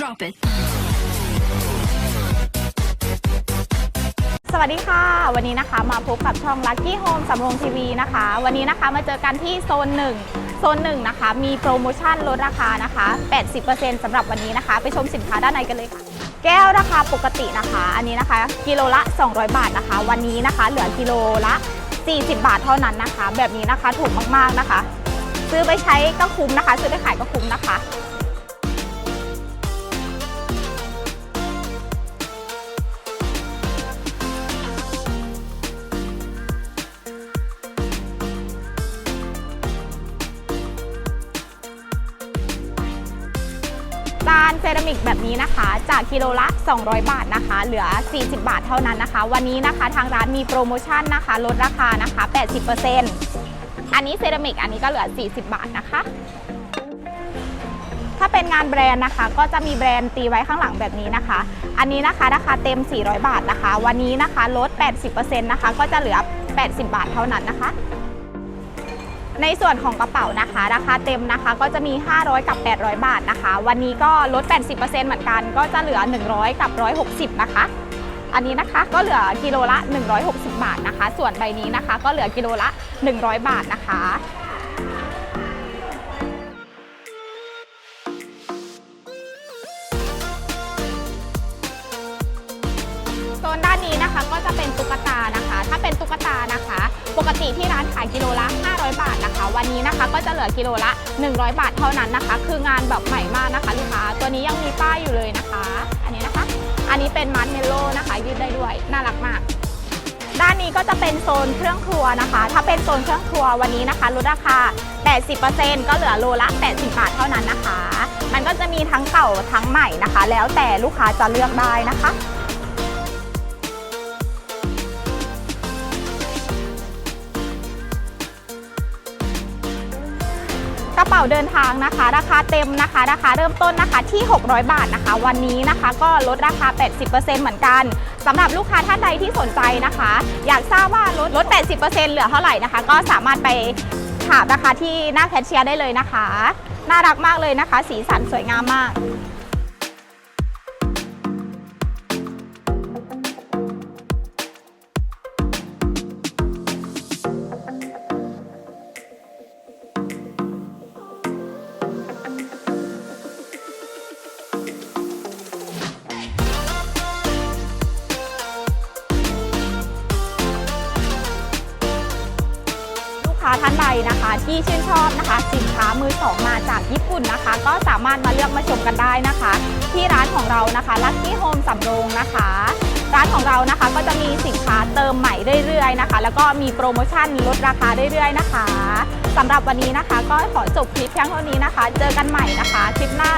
Drop it. สวัสดีค่ะ วันนี้นะคะมาพบกับช่อง Lucky Home สำโรงทีวีนะคะ วันนี้นะคะมาเจอกันที่โซนหนึ่งโซนหนึ่งนะคะ มีโปรโมชั่นลดราคานะคะ 80%สำหรับวันนี้นะคะ ไปชมสินค้าด้านในกันเลยค่ะ แก้วราคาปกตินะคะ อันนี้นะคะ กิโลละ 200 บาทนะคะ วันนี้นะคะ เหลือกิโลละ 40 บาทเท่านั้นนะคะ แบบนี้นะคะถูกมากๆนะคะ ซื้อไปใช้ก็คุ้มนะคะ ซื้อไปขายก็คุ้มนะคะ จานเซรามิกแบบนี้นะคะ จากกิโลละ 200 บาทนะคะ เหลือ 40 บาทเท่านั้นนะคะ วันนี้นะคะทางร้านมีโปรโมชั่นนะคะลดราคานะคะ 80%อันนี้เซรามิกอันนี้ก็เหลือ 40 บาทนะคะ ถ้าเป็นงานแบรนด์นะคะ ก็จะมีแบรนด์ตีไว้ข้างหลังแบบนี้นะคะ อันนี้นะคะราคาเต็ม 400 บาทนะคะ วันนี้นะคะลด 80%นะคะ ก็จะเหลือ 80 บาทเท่านั้นนะคะ ในส่วนของกระเป๋านะคะราคาเต็มนะคะก็จะมี 500 กับ 800 บาทนะคะ วันนี้ก็ลด 80%เหมือนกัน ก็จะเหลือ 100 กับ 160 นะคะ อันนี้นะคะก็เหลือกิโลละ 160 บาทนะคะ ส่วนใบนี้นะคะ ก็เหลือกิโลละ 100 บาทนะคะโซนด้านนี้นะคะก็จะเป็นตุ๊กตานะคะ ถ้าเป็นตุ๊กตานะคะ ปกติที่ร้านขายกิโลละ 500 บาทนะคะ วันนี้นะคะก็จะเหลือกิโลละ 100 บาทเท่านั้นนะคะ คืองานแบบใหม่มากนะคะลูกค้าตัวนี้ยังมีป้ายอยู่เลยนะคะ อันนี้นะคะ อันนี้เป็นมัดเมลโล่นะคะ ยืดได้ด้วยน่ารักมากด้านนี้ก็จะเป็นโซนเครื่องครัวนะคะ ถ้าเป็นโซนเครื่องครัววันนี้นะคะลดราคา 80%ก็เหลือโลละ 80 บาทเท่านั้นนะคะ มันก็จะมีทั้งเก่าทั้งใหม่นะคะ แล้วแต่ลูกค้าจะเลือกได้นะคะ กระเป๋าเดินทางนะคะ ราคาเต็มนะคะ ราคาเริ่มต้นนะคะที่ 600 บาทนะคะ วันนี้นะคะก็ลดราคา 80%เหมือนกันสำหรับลูกค้าท่านใดที่สนใจนะคะ อยากทราบว่าลดลด 80%เหลือเท่าไหร่นะคะ ก็สามารถไปถามราคาที่หน้าแคชเชียร์ได้เลยนะคะ น่ารักมากเลยนะคะ สีสันสวยงามมาก ค้าท่านใดนะคะ ที่ชื่นชอบนะคะ สินค้ามือสองมาจากญี่ปุ่นนะคะ ก็สามารถมาเลือกมาชมกันได้นะคะ ที่ร้านของเรานะคะ Lucky Home สำโรงนะคะ ร้านของเรานะคะก็จะมีสินค้าเติมใหม่เรื่อยๆนะคะ แล้วก็มีโปรโมชั่นลดราคาเรื่อยๆนะคะสำหรับวันนี้นะคะ ก็ขอจบคลิปเพียงเท่านี้นะคะ เจอกันใหม่นะคะคลิปหน้า